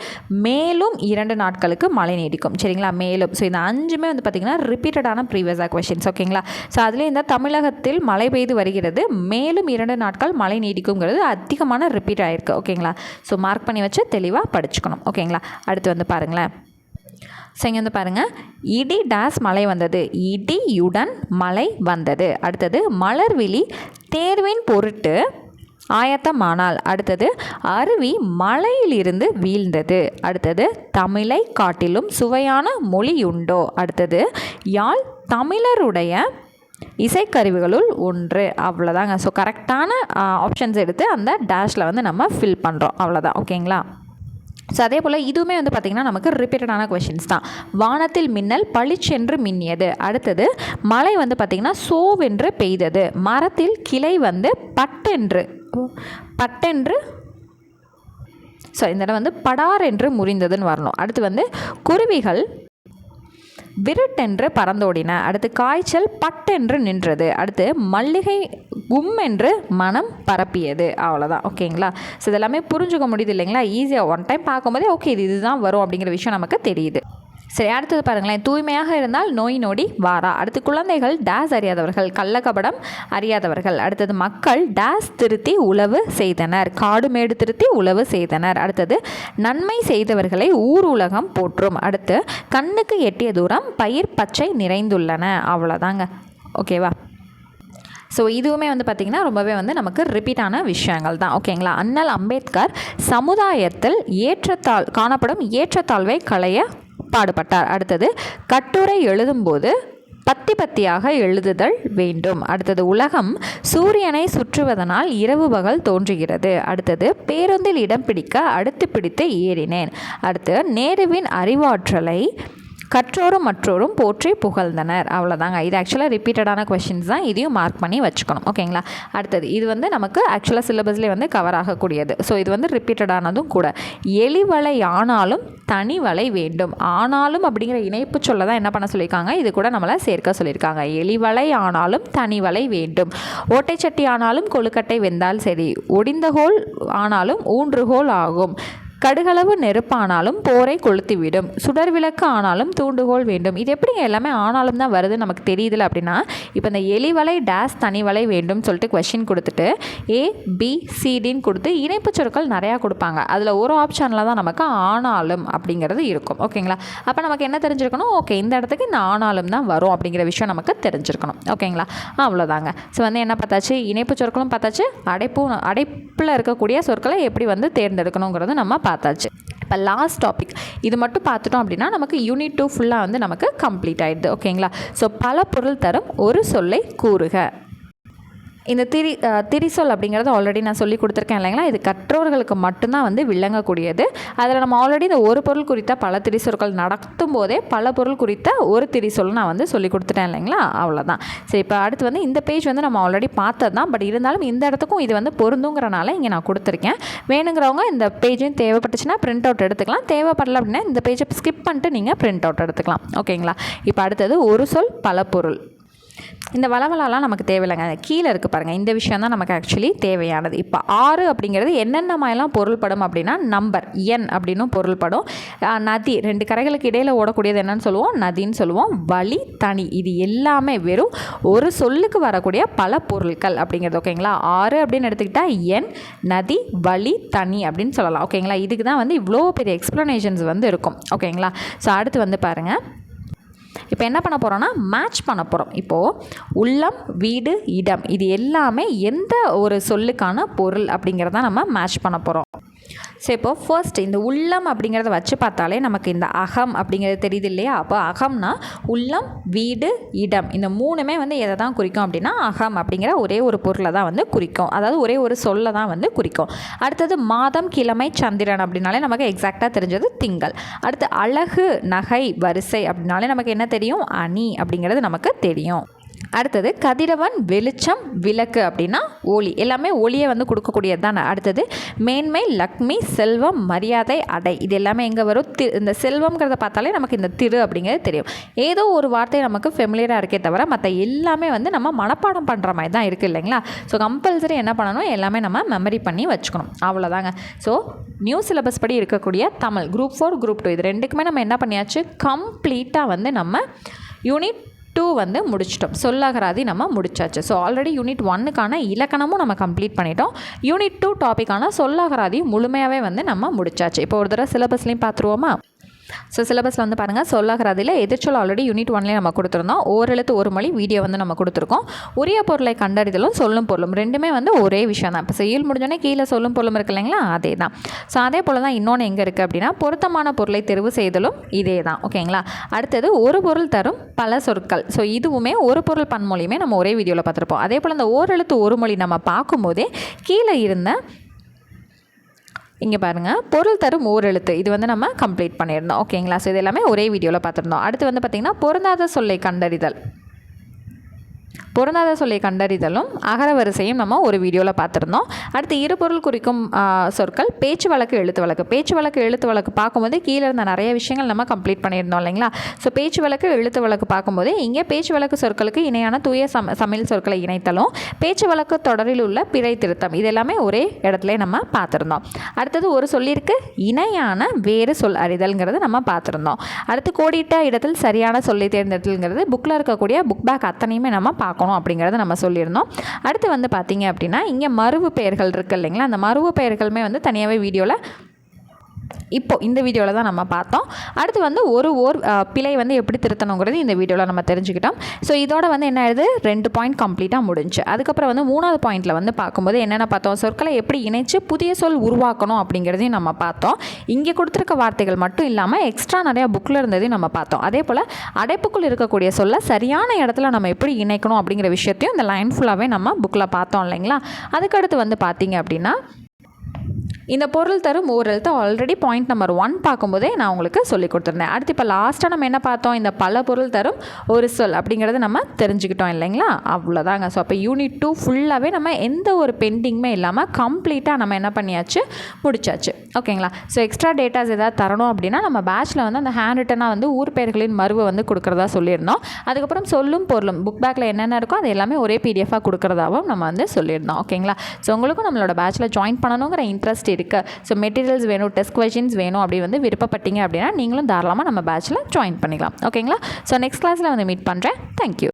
மேலும் இரண்டு நாட்களுக்கு மழை நீடிக்கும். சரிங்களா? மேலும். ஸோ இந்த அஞ்சுமே வந்து பார்த்திங்கன்னா ரிப்பீட்டடான ப்ரீவியஸாக கொஷின்ஸ் ஓகேங்களா ஸோ அதில் இந்த தமிழகத்தில் மழை பெய்து வருகிறது. மேலும் இரண்டு நாட்கள் மழை நீடிக்குங்கிறது அதிகமான ரிப்பீட் ஆயிருக்கு. ஓகேங்களா ஸோ மார்க் பண்ணி வச்சு தெளிவாக படிச்சுக்கணும். ஓகேங்களா? அடுத்து வந்து பாருங்களேன். சரிங்க வந்து பாருங்கள் இடி டேஸ் மழை வந்தது. இடியுடன் மழை வந்தது. அடுத்தது மலர்விழி தேர்வின் பொருட்டு ஆயத்தமானால். அடுத்தது அருவி மலையிலிருந்து வீழ்ந்தது. அடுத்தது தமிழை காட்டிலும் சுவையான மொழியுண்டோ. அடுத்தது யாழ் தமிழருடைய இசைக்கருவிகளுள் ஒன்று. அவ்வளோதாங்க ஸோ கரெக்டான ஆப்ஷன்ஸ் எடுத்து அந்த டேஷில் வந்து நம்ம ஃபில் பண்ணுறோம் அவ்வளோதான் ஓகேங்களா? ஸோ அதே போல் இதுவுமே வந்து பார்த்திங்கன்னா நமக்கு ரிப்பீட்டடான கொஷின்ஸ் தான். வானத்தில் மின்னல் பளிச்சென்று மின்னியது. அடுத்தது மழை வந்து பார்த்திங்கன்னா சோவென்று பெய்தது. மரத்தில் கிளை வந்து பட்டென்று பட்டென்று ஸோ இந்த இடம் வந்து படார் என்று முறிந்ததுன்னு வரணும். அடுத்து வந்து குருவிகள் விருட்டென்று பறந்தோடின. அடுத்து காய்ச்சல் பட்டென்று நின்றது. அடுத்து மல்லிகை கும் என்று மனம் பரப்பியது. அவ்வளோதான் ஓகேங்களா? ஸோ இதெல்லாமே புரிஞ்சுக்க முடியுது இல்லைங்களா? ஈஸியாக ஒன் டைம் பார்க்கும்போதே ஓகே இது இதுதான் வரும் அப்படிங்கிற விஷயம் நமக்கு தெரியுது. சரி அடுத்தது பாருங்களேன். தூய்மையாக இருந்தால் நோய் நொடி வாரா. அடுத்து குழந்தைகள் டேஸ் அறியாதவர்கள் கள்ளக்கபடம் அறியாதவர்கள். அடுத்தது மக்கள் டேஸ் திருத்தி உழவு செய்தனர். காடு மேடு திருத்தி உழவு செய்தனர். அடுத்தது நன்மை செய்தவர்களை ஊர் உலகம் போற்றும். அடுத்து கண்ணுக்கு எட்டிய தூரம் பயிர் பச்சை நிறைந்துள்ளன. அவ்வளோதாங்க. ஓகேவா? ஸோ இதுவுமே வந்து பார்த்திங்கன்னா ரொம்பவே வந்து நமக்கு ரிப்பீட்டான விஷயங்கள் தான். ஓகேங்களா அண்ணல் அம்பேத்கர் சமுதாயத்தில் ஏற்றத்தாழ் காணப்படும் ஏற்றத்தாழ்வை களைய பாடுபட்டார். அடுத்தது கட்டுரை எழுதும்போது பத்தி பத்தியாக எழுதுதல் வேண்டும். அடுத்தது உலகம் சூரியனை சுற்றுவதனால் இரவு பகல் தோன்றுகிறது. அடுத்தது பேருந்தில் இடம் பிடிக்க அடுத்து பிடித்து ஏறினேன். அடுத்து நேருவின் அறிவாற்றலை கற்றோரும் மற்றோரும் போற்றி புகழ்ந்தனர். அவ்வளோதாங்க இது ஆக்சுவலாக ரிப்பீட்டடான கொஷின்ஸ் தான். இதையும் மார்க் பண்ணி வச்சுக்கணும். ஓகேங்களா? அடுத்தது இது வந்து நமக்கு ஆக்சுவலாக சிலபஸ்லேயே வந்து கவர் ஆகக்கூடியது. ஸோ இது வந்து ரிப்பீட்டடானதும் கூட. எலிவலை ஆனாலும் தனி வலை வேண்டும். ஆனாலும் அப்படிங்கிற இணைப்பு சொல்ல தான் என்ன பண்ண சொல்லியிருக்காங்க? இது கூட நம்மளை சேர்க்க சொல்லியிருக்காங்க. எலிவலை ஆனாலும் தனி வலை வேண்டும். ஓட்டைச்சட்டி ஆனாலும் கொழுக்கட்டை வெந்தால் சரி. ஒடிந்தகோல் ஆனாலும் ஊன்றுகோல் ஆகும். கடுகளவு நெருப்பானாலும் போரை கொளுத்திவிடும். சுடர் விளக்கு ஆனாலும் தூண்டுகோல் வேண்டும். இது எப்படிங்க எல்லாமே ஆனாலும் தான் வருது நமக்கு தெரியுதுல அப்படின்னா இப்போ இந்த எலிவலை டேஸ் தனிவலை வேண்டும் சொல்லிட்டு கொஷின் கொடுத்துட்டு ஏ பி சிடின்னு கொடுத்து இணைப்பு சொற்கள் நிறையா கொடுப்பாங்க. அதில் ஒரு ஆப்ஷனில் தான் நமக்கு ஆனாலும் அப்படிங்கிறது இருக்கும். ஓகேங்களா? அப்போ நமக்கு என்ன தெரிஞ்சிருக்கணும்? ஓகே இந்த இடத்துக்கு இந்த ஆனாலும் தான் வரும் அப்படிங்கிற விஷயம் நமக்கு தெரிஞ்சிருக்கணும். ஓகேங்களா? அவ்வளோதாங்க. ஸோ வந்து என்ன பார்த்தாச்சு? இணைப்பு சொற்களும் பார்த்தாச்சு. அடைப்பு அடைப்பில் இருக்கக்கூடிய சொற்களை எப்படி வந்து தேர்ந்தெடுக்கணுங்கிறது நம்ம பார்த்தாச்சு. இப்போ லாஸ்ட் டாபிக் இது மட்டும் பார்த்துட்டோம் அப்படின்னா நமக்கு யூனிட் டூ ஃபுல்லாக வந்து நமக்கு கம்ப்ளீட் ஆகிடுது ஓகேங்களா ஸோ பல பொருள் தரும் ஒரு சொல்லை கூறுக. இந்த திரி திரிசொல் அப்படிங்கிறது ஆல்ரெடி நான் சொல்லி கொடுத்துருக்கேன் இல்லைங்களா? இது கற்றோர்களுக்கு மட்டும்தான் வந்து விளங்கக்கூடியது. அதில் நம்ம ஆல்ரெடி இந்த ஒரு பொருள் குறித்த பல திரிசொற்கள் நடத்தும் போதே பல பொருள் குறித்த ஒரு திரிசொல் நான் வந்து சொல்லி கொடுத்துட்டேன் இல்லைங்களா? அவ்வளோதான் சரி இப்போ அடுத்து வந்து இந்த பேஜ் வந்து நம்ம ஆல்ரெடி பார்த்தது தான். பட் இருந்தாலும் இந்த இடத்துக்கும் இது வந்து பொருந்துங்கிறனால இங்கே நான் கொடுத்துருக்கேன். வேணுங்கிறவங்க இந்த பேஜையும் தேவைப்பட்டுச்சுன்னா பிரிண்ட் அவுட் எடுத்துக்கலாம். தேவைப்படல அப்படின்னா இந்த பேஜை ஸ்கிப் பண்ணிட்டு நீங்கள் பிரிண்ட் அவுட் எடுத்துக்கலாம். ஓகேங்களா இப்போ அடுத்தது ஒரு சொல் பல பொருள். இந்த வளவலாலாம் நமக்கு தேவையில்லைங்க. கீழே இருக்குது பாருங்கள் இந்த விஷயம் தான் நமக்கு ஆக்சுவலி தேவையானது. இப்போ ஆறு அப்படிங்கிறது என்னென்ன மாதிரிலாம் பொருள்படும் அப்படின்னா நம்பர் எண் அப்படின்னும் பொருள்படும். நதி ரெண்டு கரைகளுக்கு இடையில் ஓடக்கூடியது என்னன்னு சொல்லுவோம். நதின்னு சொல்லுவோம். வழி தனி இது எல்லாமே வெறும் ஒரு சொல்லுக்கு வரக்கூடிய பல பொருட்கள் அப்படிங்கிறது. ஓகேங்களா ஆறு அப்படின்னு எடுத்துக்கிட்டால் எண் நதி வழி தனி அப்படின்னு சொல்லலாம். ஓகேங்களா இதுக்கு தான் வந்து இவ்வளோ பெரிய எக்ஸ்ப்ளனேஷன்ஸ் வந்து இருக்கும். ஓகேங்களா ஸோ அடுத்து வந்து பாருங்கள் இப்போ என்ன பண்ண போகிறோம்னா மேட்ச் பண்ண போகிறோம் இப்போது உள்ளம் வீடு இடம் இது எல்லாமே எந்த ஒரு சொல்லுக்கான பொருள் அப்படிங்கிறத நம்ம மேட்ச் பண்ண போகிறோம் ஸோ இப்போ ஃபர்ஸ்ட் இந்த உள்ளம் அப்படிங்கிறத வச்சு பார்த்தாலே நமக்கு இந்த அகம் அப்படிங்கிறது தெரியுது இல்லையா? அப்போ அகம்னா உள்ளம் வீடு இடம். இந்த மூணுமே வந்து எதை தான் குறிக்கும் அப்படின்னா அகம் அப்படிங்கிற ஒரே ஒரு பொருளை தான் வந்து குறிக்கும். அதாவது ஒரே ஒரு சொல்லை தான் வந்து குறிக்கும். அடுத்தது மாதம் கிழமை சந்திரன் அப்படின்னாலே நமக்கு எக்ஸாக்டாக தெரிஞ்சது திங்கள். அடுத்து அழகு நகை வரிசை அப்படின்னாலே நமக்கு என்ன தெரியும்? அணி அப்படிங்கிறது நமக்கு தெரியும். அடுத்தது கதிரவன் வெளிச்சம் விளக்கு அப்படின்னா ஒளி. எல்லாமே ஒளியை வந்து கொடுக்கக்கூடியது தானே அடுத்தது மேன்மை லக்ஷ்மி செல்வம் மரியாதை அடை. இது எல்லாமே எங்கே வரும்? தி இந்த செல்வம்ங்கிறத பார்த்தாலே நமக்கு இந்த திரு அப்படிங்கிறது தெரியும். ஏதோ ஒரு வார்த்தை நமக்கு ஃபெமிலியராக இருக்கே தவிர மற்ற எல்லாமே வந்து நம்ம மனப்பாடம் பண்ணுற மாதிரி தான் இருக்குது இல்லைங்களா? ஸோ கம்பல்சரி என்ன பண்ணணும்? எல்லாமே நம்ம மெமரி பண்ணி வச்சுக்கணும். அவ்வளோதாங்க ஸோ நியூ சிலபஸ் படி இருக்கக்கூடிய Tamil group four group two இது ரெண்டுக்குமே நம்ம என்ன பண்ணியாச்சு? கம்ப்ளீட்டாக வந்து நம்ம யூனிட் டூ வந்து முடிச்சிட்டோம். சொல்லகராதி நம்ம முடிச்சாச்சு. ஸோ ஆல்ரெடி யூனிட் ஒன்னுக்கான இலக்கணமும் நம்ம கம்ப்ளீட் பண்ணிட்டோம். யூனிட் டூ டாப்பிக்கான சொல்லகராதி முழுமையாகவே வந்து நம்ம முடிச்சாச்சு. இப்போ ஒரு தடவை சிலபஸ்லேயும் பார்த்துருவோமா? ஸோ சிலபஸில் வந்து பாருங்கள் சொல்லாகிறதில் எதிர்ச்சொல் ஆல்ரெடி யூனிட் ஒன்லேயே நம்ம கொடுத்துருந்தோம். ஓரெழுத்து ஒரு மொழி வீடியோ வந்து நம்ம கொடுத்துருக்கோம். உரிய பொருளை கண்டறிதலும் சொல்லும் பொருளும் ரெண்டுமே வந்து ஒரே விஷயம் தான். இப்போ செய்யல் முடிஞ்சோடனே கீழே சொல்லும் பொருளும் இருக்கு இல்லைங்களா? அதே தான். ஸோ அதே போல் தான் இன்னொன்று எங்கே இருக்குது அப்படின்னா பொருத்தமான பொருளை தெரிவு செய்தலும் இதே தான். ஓகேங்களா அடுத்தது ஒரு பொருள் தரும் பல சொற்கள். ஸோ இதுவுமே ஒரு பொருள் பன்மொழியுமே நம்ம ஒரே வீடியோவில் பார்த்துருப்போம். அதே போல் இந்த ஓரெழுத்து ஒரு மொழி நம்ம பார்க்கும்போதே கீழே இருந்த இங்கே பாருங்கள் பொருள் தரும் ஓரெழுத்து. இது வந்து நம்ம கம்ப்ளீட் பண்ணியிருந்தோம் ஓகேங்களா ஸோ இது எல்லாமே ஒரே வீடியோவில் பார்த்துருந்தோம். அடுத்து வந்து பார்த்திங்கன்னா பொருந்தாத சொல்லை கண்டறிதல். பொருந்தாத சொல்லை கண்டறிதலும் அகர வரிசையும் நம்ம ஒரு வீடியோவில் பார்த்துருந்தோம். அடுத்து இருபொருள் குறிக்கும் சொற்கள் பேச்சு வழக்கு எழுத்து வழக்கு. பேச்சு வழக்கு எழுத்து வழக்கு பார்க்கும்போது கீழே இருந்த நிறைய விஷயங்கள் நம்ம கம்ப்ளீட் பண்ணியிருந்தோம் இல்லைங்களா? ஸோ பேச்சு வழக்கு எழுத்து வழக்கு பார்க்கும்போது இங்கே பேச்சு வழக்கு சொற்களுக்கு இணையான தூய சம சமையல் சொற்களை இணைத்தலும் பேச்சு வழக்கு தொடரில் உள்ள பிழை திருத்தம் இது எல்லாமே ஒரே இடத்துல நம்ம பார்த்துருந்தோம். அடுத்தது ஒரு சொல்லிற்கு இணையான வேறு சொல் அறிதல்ங்கிறது நம்ம பார்த்துருந்தோம். அடுத்து கோடிட்ட இடத்தில் சரியான சொல்லை தேர்ந்தெடுத்தல்ங்கிறது புக்கில் இருக்கக்கூடிய புக் பேக் அத்தனையுமே நம்ம பார்க்கணும். அப்படிங்கிறத நம்ம சொல்லியிருந்தோம். அடுத்து வந்து பார்த்தீங்க அப்படின்னா இங்கே மருவு பெயர்கள் இருக்குது இல்லைங்களா? அந்த மருவு பெயர்களுமே வந்து தனியாகவே வீடியோவில் இப்போ இந்த வீடியோவில் தான் நம்ம பார்த்தோம். அடுத்து வந்து ஒரு ஓர் பிழை வந்து எப்படி திருத்தணுங்கிறது இந்த வீடியோவில் நம்ம தெரிஞ்சுக்கிட்டோம். ஸோ இதோட வந்து என்ன ஆயிடுது? ரெண்டு பாயிண்ட் கம்ப்ளீட்டாக முடிஞ்சு. அதுக்கப்புறம் வந்து மூணாவது பாயிண்ட்டில் வந்து பார்க்கும்போது என்னென்ன பார்த்தோம்? சொற்களை எப்படி இணைச்சு புதிய சொல் உருவாக்கணும் அப்படிங்கிறதையும் நம்ம பார்த்தோம். இங்கே கொடுத்துருக்க வார்த்தைகள் மட்டும் இல்லாமல் எக்ஸ்ட்ரா நிறையா புக்கில் இருந்ததையும் நம்ம பார்த்தோம். அதே போல் அடைப்புக்குள் இருக்கக்கூடிய சொல்ல சரியான இடத்துல நம்ம எப்படி இணைக்கணும் அப்படிங்கிற விஷயத்தையும் இந்த லைன் ஃபுல்லாகவே நம்ம புக்கில் பார்த்தோம் இல்லைங்களா? அதுக்கடுத்து வந்து பார்த்தீங்க அப்படின்னா இந்த பொருள் தரும் ஓரெழுத்து ஆல்ரெடி பாயிண்ட் நம்பர் ஒன் பார்க்கும்போதே நான் உங்களுக்கு சொல்லி கொடுத்துருந்தேன். அடுத்து இப்போ லாஸ்ட்டாக நம்ம என்ன பார்த்தோம்? இந்த பல பொருள் தரும் ஒரு சொல் அப்படிங்கிறத நம்ம தெரிஞ்சுக்கிட்டோம் இல்லைங்களா? அவ்வளோதாங்க. ஸோ அப்போ யூனிட் டூ ஃபுல்லாகவே நம்ம எந்த ஒரு பெண்டிங்குமே இல்லாமல் கம்ப்ளீட்டாக நம்ம என்ன பண்ணியாச்சு? முடிச்சாச்சு. ஓகேங்களா? ஸோ எக்ஸ்ட்ரா டேட்டாஸ் ஏதாவது தரணும் அப்படின்னா நம்ம பேட்ச்சில் வந்து அந்த ஹேண்ட் ரிட்டனாக வந்து ஊர் பெயர்களின் மருவை வந்து கொடுக்குறதா சொல்லியிருந்தோம். அதுக்கப்புறம் சொல்லும் பொருளும் புக் பேக்கில் என்னென்ன இருக்கோ அது எல்லாமே ஒரே பிடிஎஃபாக கொடுக்குறதாவும் நம்ம வந்து சொல்லியிருந்தோம். ஓகேங்களா? ஸோ உங்களுக்கும் நம்மளோட பேச்சில் ஜாயின் பண்ணணுங்கிற இன்ட்ரெஸ்ட் இருக்குது ஸோ மெட்டீரியல்ஸ் வேணும் டெஸ்ட் கொஷின்ஸ் வேணும் அப்படி வந்து விருப்பப்பட்டீங்க அப்படின்னா நீங்களும் தாராளமாக நம்ம பேட்ச்சில் ஜாயின் பண்ணிக்கலாம். ஓகேங்களா ஸோ நெக்ஸ்ட் கிளாஸில் வந்து மீட் பண்ணுறேன் தேங்க்யூ